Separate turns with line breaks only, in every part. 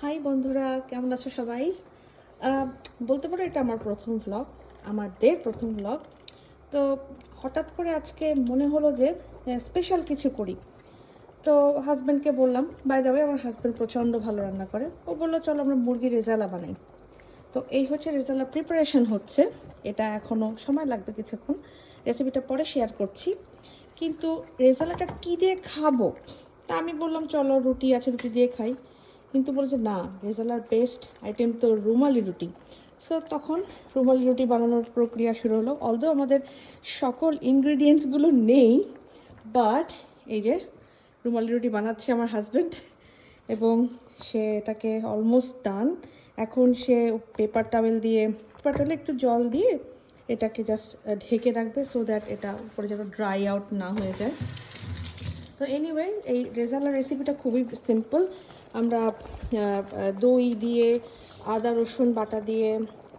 High বন্ধুরা, কেমন আছো সবাই? বলতে পারো এটা আমার প্রথম ভ্লগ আমাদের প্রথম ভ্লগ তো হঠাৎ করে আজকে মনে হলো যে স্পেশাল কিছু করি। তো হাজব্যান্ডকে বললাম বাই দ্য আমার হাজব্যান্ড প্রচণ্ড ভালো রান্না করে। ও বলল, চলো আমরা মুরগির রেজালা বানাই। তো এই হচ্ছে রেজালা প্রিপারেশন হচ্ছে। এটা এখনও সময় লাগবে কিছুক্ষণ। রেসিপিটা পরে শেয়ার করছি। কিন্তু রেজালাটা কী দিয়ে খাব? তা আমি বললাম, চলো রুটি আছে, রুটি দিয়ে খাই। কিন্তু বলছে, না, রেজালার বেস্ট আইটেম তো রুমালি রুটি। সো তখন রুমালি রুটি বানানোর প্রক্রিয়া শুরু হলো। অলদো আমাদের সকল ইনগ্রিডিয়েন্টসগুলো নেই বাট এই যে রুমালি রুটি বানাচ্ছে আমার হাজব্যান্ড এবং সে এটাকে অলমোস্ট ডান এখন সে পেপার টাওয়েল দিয়ে পেপার টাওয়েলে একটু জল দিয়ে এটাকে জাস্ট ঢেকে রাখবে সো দ্যাট এটা উপরে যেন ড্রাই আউট না হয়ে যায়। তো এনিওয়ে এই রেজালার রেসিপিটা খুবই সিম্পল আমরা দই দিয়ে, আদা, রসুন বাটা দিয়ে,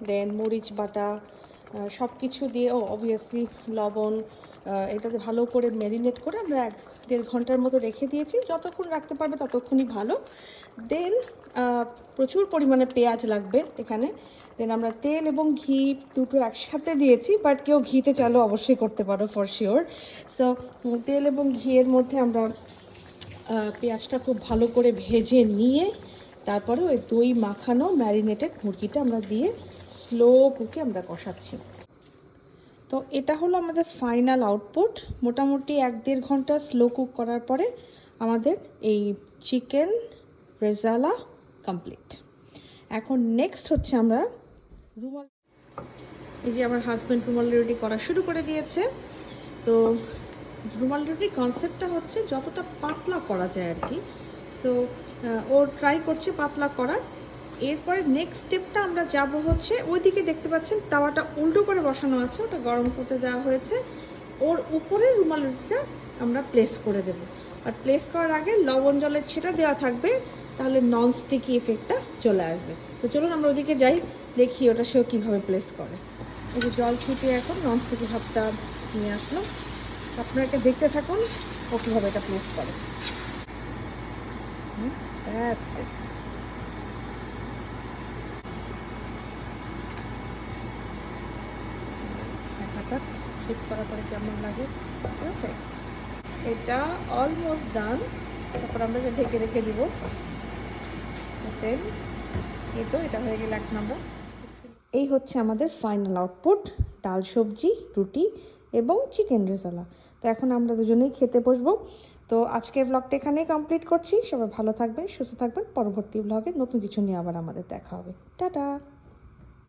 দেন মরিচ বাটা সব কিছু দিয়ে, ও অবভিয়াসলি লবণ এটাতে ভালো করে ম্যারিনেট করে আমরা এক দেড় ঘণ্টার মতো রেখে দিয়েছি। যতক্ষণ রাখতে পারবে ততক্ষণই ভালো। দেন প্রচুর পরিমাণে পেঁয়াজ লাগবে এখানে। দেন আমরা তেল এবং ঘি দুটো একসাথে দিয়েছি বাট কেউ ঘিতে চালও অবশ্যই করতে পারো ফর শিওর সো তেল এবং ঘিয়ের মধ্যে আমরা পেঁয়াজটা খুব ভালো করে ভেজে নিয়ে তারপরে ওই দই মাখানো ম্যারিনেটেড মুরগিটা আমরা দিয়ে স্লো কুকে আমরা কষাচ্ছি। তো এটা হলো আমাদের ফাইনাল আউটপুট মোটামুটি এক দেড় ঘণ্টা স্লো কুক করার পরে আমাদের এই চিকেন রেজালা কমপ্লিট এখন নেক্সট হচ্ছে আমরা রুমাল এই যে আমার হাজব্যান্ড রুমাল রেডি করা শুরু করে দিয়েছে। তো রুমাল রুটির কনসেপ্টটা হচ্ছে যতটা পাতলা করা যায় আর কি। সো ও ট্রাই করছে পাতলা করার। এরপরে নেক্সট স্টেপটা আমরা যাব হচ্ছে ওইদিকে দেখতে পাচ্ছেন তাওয়াটা উল্টো করে বসানো আছে, ওটা গরম করতে দেওয়া হয়েছে। ওর উপরে রুমাল রুটিটা আমরা প্লেস করে দেবো। আর প্লেস করার আগে লবণ জলের ছেটা দেওয়া থাকবে, তাহলে নন স্টিকি এফেক্টটা চলে আসবে। তো চলুন আমরা ওদিকে যাই, দেখি ওটা সেও কীভাবে প্লেস করে। এই যে জল ছিটিয়ে এখন নন স্টিকি ভাবটা নিয়ে আসলো আপনারা এটা দেখতে থাকুন, ও কীভাবে এটা প্লেস করে। করার পরে কেমন লাগে। এটা অলমোস্ট ডান তারপর আমরা ঢেকে রেখে এটা হয়ে গেল এই হচ্ছে আমাদের ফাইনাল আউটপুট ডাল সবজি, রুটি এবং চিকেন রেজালা তো এখন আমরা দুজনেই খেতে বসবো। তো আজকের ব্লগটা এখানেই কমপ্লিট করছি। সবাই ভালো থাকবেন, সুস্থ থাকবেন। পরবর্তী ব্লগে নতুন কিছু নিয়ে আবার আমাদের দেখা হবে। টাটা!